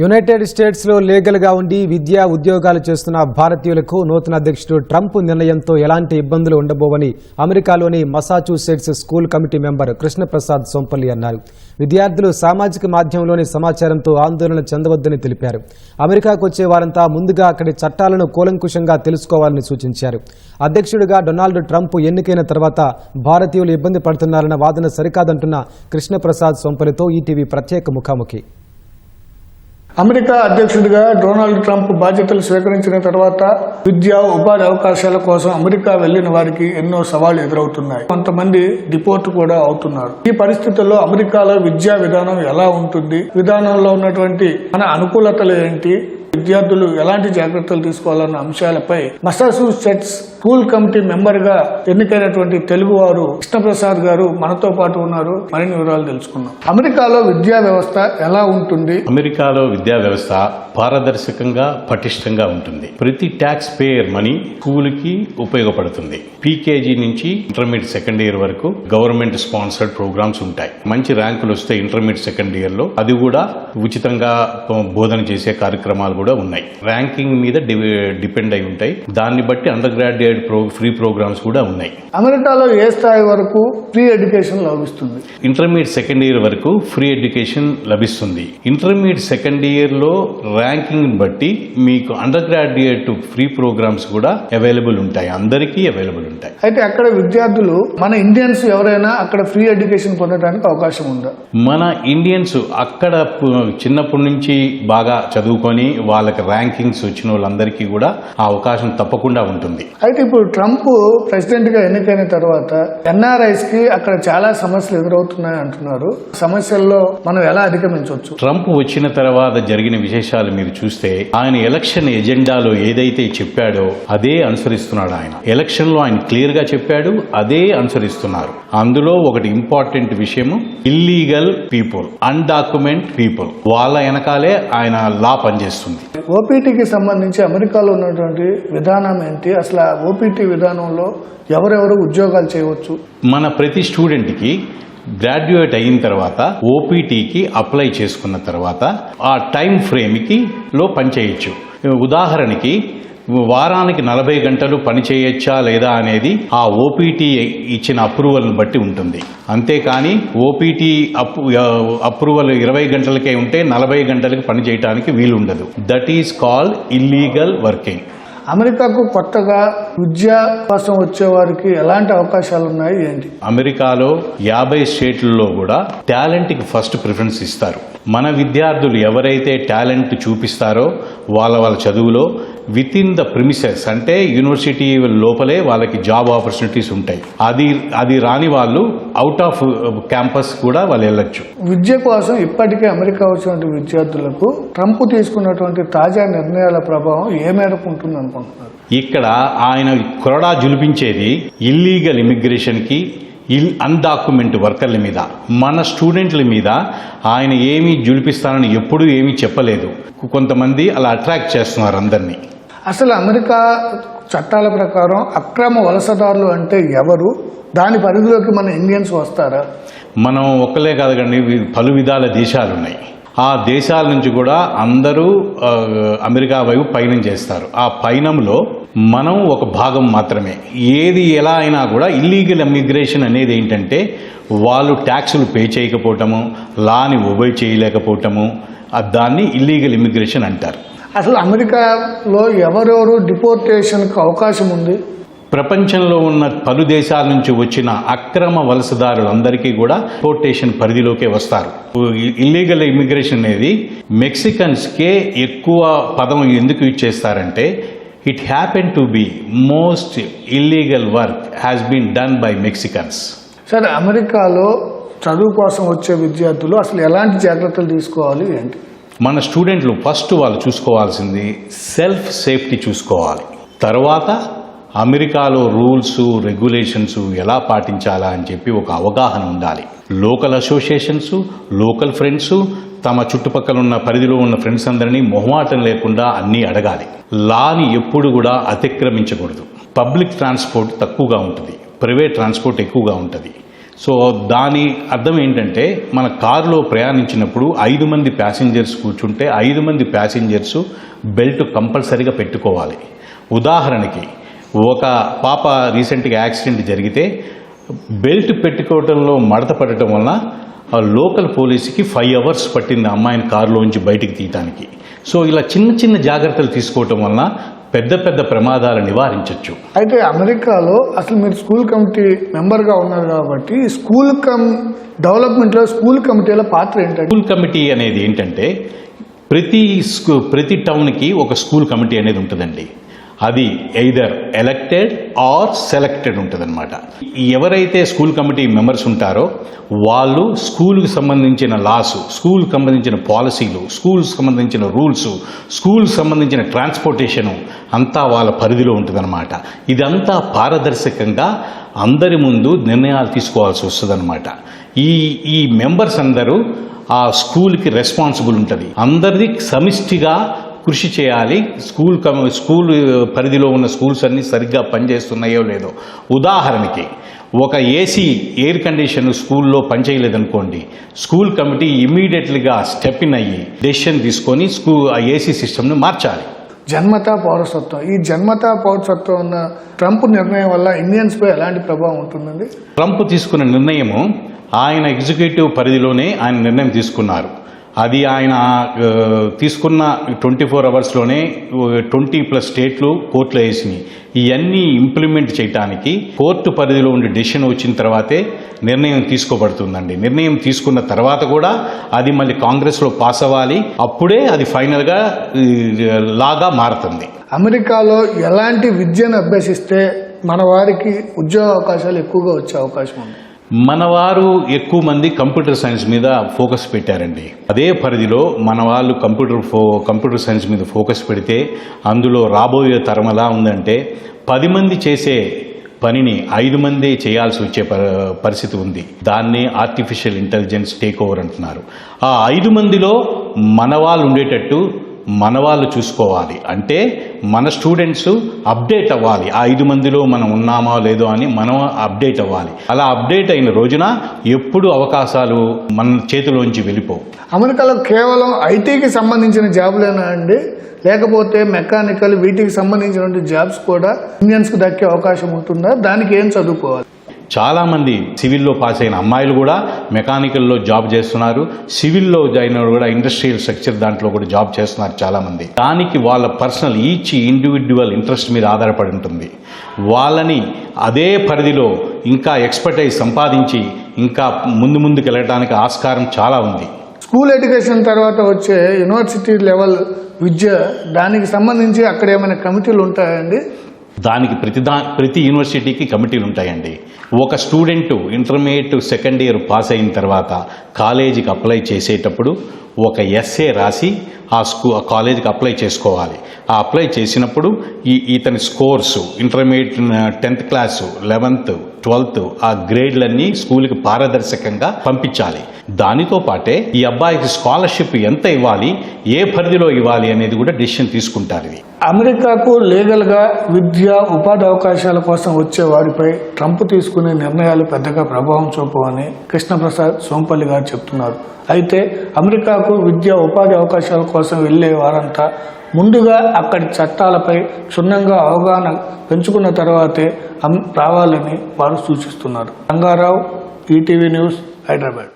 United స్టేట్స్లో లీగల్గా ఉండి విద్యా ఉద్యోగాలు చేస్తున్న భారతీయులకు నూతన అధ్యక్షుడు ట్రంప్ నిర్ణయంతో ఎలాంటి ఇబ్బందులు ఉండబోవని అమెరికాలోని Massachusetts school committee member Krishnaprasad Sompalli అన్నారు. విద్యార్థులు సామాజిక మాధ్యమంలోని సమాచారంతో ఆందోళన చెందవద్దని తెలిపారు. అమెరికాకు వచ్చే వారంతా ముందుగా అక్కడి చట్టాలను కూలంకుషంగా తెలుసుకోవాలని సూచించారు. అధ్యక్షుడిగా డొనాల్డ్ ట్రంప్ ఎన్నికైన తర్వాత భారతీయులు ఇబ్బంది పడుతున్నారన్న వాదన సరికాదంటున్న కృష్ణప్రసాద్ సోంపల్లితో ఈటీవీ ప్రత్యేక ముఖాముఖి. అమెరికా అధ్యక్షుడిగా డొనాల్డ్ ట్రంప్ బాధ్యతలు స్వీకరించిన తర్వాత విద్య ఉపాధి అవకాశాల కోసం అమెరికా వెళ్ళిన వారికి ఎన్నో సవాళ్ళు ఎదురవుతున్నాయి. కొంతమంది డిపోర్ట్ కూడా అవుతున్నారు. ఈ పరిస్థితుల్లో అమెరికాలో విద్యా విధానం ఎలా ఉంటుంది? విధానంలో ఉన్నటువంటి మన అనుకూలతలు ఏంటి? విద్యార్థులు ఎలాంటి జాగ్రత్తలు తీసుకోవాలన్న అంశాలపై మసాచ్యూసెట్స్ స్కూల్ కమిటీ మెంబర్గా ఎన్నికైనటువంటి తెలుగువారు కృష్ణప్రసాద్ గారు మనతో పాటు ఉన్నారు. మరిన్ని వివరాలు తెలుసుకున్నాం అమెరికాలో విద్యా వ్యవస్థ ఎలా ఉంటుంది? అమెరికాలో విద్యా వ్యవస్థ పారదర్శకంగా పటిష్టంగా ఉంటుంది. ప్రతి ట్యాక్స్ పేయర్ మనీ స్కూల్కి ఉపయోగపడుతుంది పీకేజీ నుంచి ఇంటర్మీడియట్ సెకండ్ ఇయర్ వరకు గవర్నమెంట్ స్పాన్సర్డ్ ప్రోగ్రామ్స్ ఉంటాయి. మంచి ర్యాంకులు వస్తే ఇంటర్మీడియట్ సెకండ్ ఇయర్లో అది కూడా ఉచితంగా బోధన చేసే కార్యక్రమాలు కూడా ఉన్నాయి. ర్యాంకింగ్ మీద డిపెండ్ అయి ఉంటాయి. దాన్ని బట్టి undergraduate pro free programmes కూడా ఉన్నాయి. అమెరికాలో ఏ స్థాయి వరకు ఫ్రీ ఎడ్యుకేషన్ లభిస్తుంది? ఇంటర్మీడియట్ సెకండ్ ఇయర్ వరకు ఫ్రీ ఎడ్యుకేషన్ లభిస్తుంది. ఇంటర్మీడియట్ సెకండ్ ఇయర్లో ర్యాంకింగ్ బట్టి మీకు అండర్ గ్రాడ్యుయేట్ ఫ్రీ ప్రోగ్రామ్స్ కూడా అవైలబుల్ ఉంటాయి. అందరికీ అవైలబుల్ ఉంటాయి. అయితే అక్కడ విద్యార్థులు మన ఇండియన్స్ ఎవరైనా అక్కడ ఫ్రీ ఎడ్యుకేషన్ పొందడానికి అవకాశం ఉందా? మన ఇండియన్స్ అక్కడ చిన్నప్పటి నుంచి బాగా చదువుకొని వాళ్ళకి ర్యాంకింగ్స్ వచ్చిన వాళ్ళందరికీ కూడా ఆ అవకాశం తప్పకుండా ఉంటుంది. అయితే ఇప్పుడు ట్రంప్ ప్రెసిడెంట్గా ఎన్నికైన తర్వాత ఎన్ఆర్ఐస్కి అక్కడ చాలా సమస్యలు ఎదురవుతున్నాయి అంటున్నారు. సమస్యల్లో మనం ఎలా అధిగమించవచ్చు? ట్రంప్ వచ్చిన తర్వాత జరిగిన విశేషాలు మీరు చూస్తే ఆయన ఎలక్షన్ ఎజెండాలో ఏదైతే చెప్పాడో అదే అనుసరిస్తున్నాడు ఆయన. ఎలక్షన్లో ఆయన క్లియర్గా చెప్పాడు అదే అనుసరిస్తున్నారు. అందులో ఒకటి ఇంపార్టెంట్ విషయము ఇల్లీగల్ పీపుల్ అన్డాక్యుమెంట్ పీపుల్ వాళ్ళ వెనకాలే ఆయన లా పనిచేస్తుంది. ఓపీటీకి సంబంధించి అమెరికాలో ఉన్నటువంటి విధానం ఏంటి? అసలు ఆ ఓపీటీ విధానంలో ఎవరెవరు ఉద్యోగాలు చేయవచ్చు? మన ప్రతి స్టూడెంట్కి గ్రాడ్యుయేట్ అయిన తర్వాత ఓపీటీకి అప్లై చేసుకున్న తర్వాత ఆ టైం ఫ్రేమ్కి లో పనిచేయచ్చు. ఉదాహరణకి వారానికి నలభై గంటలు పని చేయొచ్చా లేదా అనేది ఆ ఓపీటీ ఇచ్చిన అప్రూవల్ని బట్టి ఉంటుంది. అంతేకాని ఓపీటీ అప్ అప్రూవల్ ఇరవై గంటలకే ఉంటే నలభై గంటలకు పని చేయడానికి వీలుండదు. That is call illegal working. అమెరికాకు కొత్తగా విద్య కోసం వచ్చే వారికి ఎలాంటి అవకాశాలు ఉన్నాయి ఏంటి? అమెరికాలో యాభై స్టేట్లలో కూడా టాలెంట్కి ఫస్ట్ ప్రిఫరెన్స్ ఇస్తారు. మన విద్యార్థులు ఎవరైతే టాలెంట్ చూపిస్తారో వాళ్ళ వాళ్ళ చదువులో విత్ ఇన్ ద ప్రిమిసెస్ అంటే యూనివర్సిటీ లోపలే వాళ్ళకి జాబ్ ఆపర్చునిటీస్ ఉంటాయి. అది అది రాని వాళ్ళు అవుట్ ఆఫ్ క్యాంపస్ కూడా వాళ్ళు వెళ్ళొచ్చు. విద్య కోసం ఇప్పటికే అమెరికా వచ్చినటువంటి విద్యార్థులకు ట్రంప్ తీసుకున్నటువంటి తాజా నిర్ణయాల ప్రభావం ఏ మేరకు ఉంటుంది అనుకుంటున్నారు ఇక్కడ ఆయన కొరడా జులిపించేది ఇల్లీగల్ ఇమిగ్రేషన్కి ఇల్ అన్డాక్యుమెంట్ వర్కర్ల మీద మన స్టూడెంట్ల మీద ఆయన ఏమీ జులిపిస్తానని ఎప్పుడూ ఏమీ చెప్పలేదు. కొంతమంది అలా అట్రాక్ట్ చేస్తున్నారు అందరినీ. అసలు అమెరికా చట్టాల ప్రకారం అక్రమ వలసదారులు అంటే ఎవరు? దాని పరిధిలోకి మన ఇండియన్స్ వస్తారా? మనం ఒక్కలే కాదు కానీ వి- పలు విధాల దేశాలు ఉన్నాయి. ఆ దేశాల నుంచి కూడా అందరూ అమెరికా వైపు పయనం చేస్తారు. ఆ పయనంలో మనం ఒక భాగం మాత్రమే. ఏది ఎలా అయినా కూడా ఇల్లీగల్ ఇమ్మిగ్రేషన్ అనేది ఏంటంటే వాళ్ళు ట్యాక్సులు పే చేయకపోవటము లాని ఒబే చేయలేకపోవటము దాన్ని ఇల్లీగల్ ఇమ్మిగ్రేషన్ అంటారు. అసలు అమెరికాలో ఎవరెవరు డిపోర్టేషన్కి అవకాశం ఉంది? ప్రపంచంలో ఉన్న పలు దేశాల నుంచి వచ్చిన అక్రమ వలసదారులందరికీ కూడా పోర్టేషన్ పరిధిలోకే వస్తారు. ఇల్లీగల్ ఇమిగ్రేషన్ అనేది మెక్సికన్స్కే ఎక్కువ పదం ఎందుకు యూజ్ చేస్తారంటే it happen to be most illegal work has been done by Mexicans సరే అమెరికాలో చదువు కోసం వచ్చే విద్యార్థులు అసలు ఎలాంటి జాగ్రత్తలు తీసుకోవాలి ఏంటి? మన స్టూడెంట్లు ఫస్ట్ వాళ్ళు చూసుకోవాల్సింది సెల్ఫ్ సేఫ్టీ చూసుకోవాలి. తర్వాత అమెరికాలో రూల్స్ రెగ్యులేషన్స్ ఎలా పాటించాలా అని చెప్పి ఒక అవగాహన ఉండాలి. లోకల్ అసోసియేషన్స్ లోకల్ ఫ్రెండ్స్ తమ చుట్టుపక్కల ఉన్న పరిధిలో ఉన్న ఫ్రెండ్స్ అందరినీ మొహమాటం లేకుండా అన్నీ అడగాలి. లాని ఎప్పుడు కూడా అతిక్రమించకూడదు. పబ్లిక్ ట్రాన్స్పోర్ట్ తక్కువగా ఉంటుంది. ప్రైవేట్ ట్రాన్స్పోర్ట్ ఎక్కువగా ఉంటుంది. సో దాని అర్థం ఏంటంటే మన కారులో ప్రయాణించినప్పుడు ఐదు మంది ప్యాసింజర్స్ కూర్చుంటే ఐదు మంది ప్యాసింజర్స్ బెల్ట్ కంపల్సరీగా పెట్టుకోవాలి. ఉదాహరణకి ఒక పాప రీసెంట్గా యాక్సిడెంట్ జరిగితే బెల్ట్ పెట్టుకోవడంలో మడత పడటం వలన ఆ లోకల్ పోలీసుకి ఫైవ్ అవర్స్ పట్టింది అమ్మాయిని కారులోంచి బయటికి తీయటానికి. సో ఇలా చిన్న చిన్న జాగ్రత్తలు తీసుకోవటం వలన పెద్ద పెద్ద ప్రమాదాలు నివారించవచ్చు అయితే అమెరికాలో అసలు మీరు స్కూల్ కమిటీ మెంబర్గా ఉన్నారు కాబట్టి స్కూల్ కమ్ డెవలప్మెంట్లో స్కూల్ కమిటీల పాత్ర ఏంటంటే స్కూల్ కమిటీ అనేది ఏంటంటే ప్రతి స్కూ ప్రతి టౌన్కి ఒక స్కూల్ కమిటీ అనేది ఉంటుందండి. అది ఎయిదర్ ఎలక్టెడ్ ఆర్ సెలెక్టెడ్ ఉంటుందన్నమాట. ఎవరైతే స్కూల్ కమిటీ మెంబర్స్ ఉంటారో వాళ్ళు స్కూల్కి సంబంధించిన లాస్ స్కూల్కి సంబంధించిన పాలసీలు స్కూల్కి సంబంధించిన రూల్స్ స్కూల్కి సంబంధించిన ట్రాన్స్పోర్టేషను అంతా వాళ్ళ పరిధిలో ఉంటుందన్నమాట. ఇదంతా పారదర్శకంగా అందరి ముందు నిర్ణయాలు తీసుకోవాల్సి వస్తుందన్నమాట. ఈ ఈ మెంబర్స్ అందరూ ఆ స్కూల్కి రెస్పాన్సిబుల్ ఉంటుంది. అందరిది సమిష్టిగా కృషి చేయాలి. స్కూల్ కమ్ స్కూల్ పరిధిలో ఉన్న స్కూల్స్ అన్నీ సరిగ్గా పనిచేస్తున్నాయో లేదో. ఉదాహరణకి ఒక ఏసీ ఎయిర్ కండిషన్ స్కూల్లో పనిచేయలేదనుకోండి స్కూల్ కమిటీ ఇమీడియట్లీగా స్టెప్ ఇన్ అయ్యి డెసిషన్ తీసుకొని స్కూల్ ఆ ఏసీ సిస్టమ్ను మార్చాలి. జన్మతా పౌరసత్వం. ఈ జన్మతా పౌరసత్వం ఉన్న ట్రంప్ నిర్ణయం వల్ల ఇండియన్స్ పై ఎలాంటి ప్రభావం ఉంటుందండి? ట్రంప్ తీసుకున్న నిర్ణయము ఆయన ఎగ్జిక్యూటివ్ పరిధిలోనే ఆయన నిర్ణయం తీసుకున్నారు. అది ఆయన తీసుకున్న ట్వంటీ ఫోర్ అవర్స్లోనే ట్వంటీ ప్లస్ స్టేట్లు కోర్టులో వేసినాయి. ఇవన్నీ ఇంప్లిమెంట్ చేయడానికి కోర్టు పరిధిలో ఉండే డెసిషన్ వచ్చిన తర్వాతే నిర్ణయం తీసుకోబడుతుందండి. నిర్ణయం తీసుకున్న తర్వాత కూడా అది మళ్ళీ కాంగ్రెస్లో పాస్ అవ్వాలి. అప్పుడే అది ఫైనల్గా లాగా మారుతుంది. అమెరికాలో ఎలాంటి విద్యను అభ్యసిస్తే మన వారికి ఉద్యోగ అవకాశాలు ఎక్కువగా వచ్చే అవకాశం ఉంది? మనవారు ఎక్కువ మంది కంప్యూటర్ సైన్స్ మీద ఫోకస్ పెట్టారండి. అదే పరిధిలో మన వాళ్ళు కంప్యూటర్ ఫో కంప్యూటర్ సైన్స్ మీద ఫోకస్ పెడితే అందులో రాబోయే తరం ఎలా ఉందంటే పది మంది చేసే పనిని ఐదు మంది చేయాల్సి వచ్చే ప- పరిస్థితి ఉంది. దాన్నే ఆర్టిఫిషియల్ ఇంటెలిజెన్స్ టేక్ ఓవర్ అంటున్నారు. ఆ ఐదు మందిలో మన వాళ్ళు ఉండేటట్టు మన వాళ్ళు చూసుకోవాలి. అంటే మన స్టూడెంట్స్ అప్డేట్ అవ్వాలి. ఆ ఐదు మందిలో మనం ఉన్నామా లేదో అని మనం అప్డేట్ అవ్వాలి. అలా అప్డేట్ అయిన రోజున ఎప్పుడు అవకాశాలు మన చేతిలోంచి వెళ్ళిపోవు. అమెరికాలో కేవలం ఐటీకి సంబంధించిన జాబులేనా అండి? లేకపోతే మెకానికల్ వీటికి సంబంధించినటువంటి జాబ్స్ కూడా ఇండియన్స్కి దక్కే అవకాశం ఉంటుందా? దానికి ఏం చదువుకోవాలి? చాలామంది సివిల్లో పాస్ అయిన అమ్మాయిలు కూడా మెకానికల్లో జాబ్ చేస్తున్నారు. సివిల్లో జాయిన్ అయిన కూడా ఇండస్ట్రియల్ స్ట్రక్చర్ దాంట్లో కూడా జాబ్ చేస్తున్నారు చాలామంది. దానికి వాళ్ళ పర్సనల్ ఈచ్ ఇండివిజువల్ ఇంట్రెస్ట్ మీద ఆధారపడి ఉంటుంది. వాళ్ళని అదే పరిధిలో ఇంకా ఎక్స్పర్టైజ్ సంపాదించి ఇంకా ముందు ముందుకు వెళ్ళడానికి ఆస్కారం చాలా ఉంది. స్కూల్ ఎడ్యుకేషన్ తర్వాత వచ్చే యూనివర్సిటీ లెవెల్ విద్య దానికి సంబంధించి అక్కడ ఏమైనా కమిటీలు ఉంటాయండి? దానికి ప్రతి దా ప్రతి యూనివర్సిటీకి కమిటీలు ఉంటాయండి. ఒక student intermediate second year pass అయిన తర్వాత కాలేజీకి అప్లై చేసేటప్పుడు ఒక ఎస్ఏ రాసి ఆ స్కూ ఆ కాలేజీకి అప్లై చేసుకోవాలి. ఆ అప్లై చేసినప్పుడు ఈ ఇతని scores intermediate tenth class eleventh twelfth ఆ గ్రేడ్లన్నీ స్కూల్కి పారదర్శకంగా పంపించాలి. దానితో పాటే ఈ అబ్బాయికి స్కాలర్షిప్ ఎంత ఇవ్వాలి ఏ పరిధిలో ఇవ్వాలి అనేది కూడా డెసిషన్ తీసుకుంటారు ఇది. అమెరికాకు లీగల్గా విద్య ఉపాధి అవకాశాల కోసం వచ్చే వారిపై ట్రంప్ తీసుకునే నిర్ణయాలు పెద్దగా ప్రభావం చూపవని కృష్ణప్రసాద్ సోంపల్లి గారు చెప్తున్నారు. అయితే అమెరికాకు విద్య ఉపాధి అవకాశాల కోసం వెళ్ళే వారంతా ముందుగా అక్కడి చట్టాలపై క్షుణ్ణంగా అవగాహన పెంచుకున్న తర్వాతే రావాలని వారు సూచిస్తున్నారు. Rangarao ETV news Hyderabad.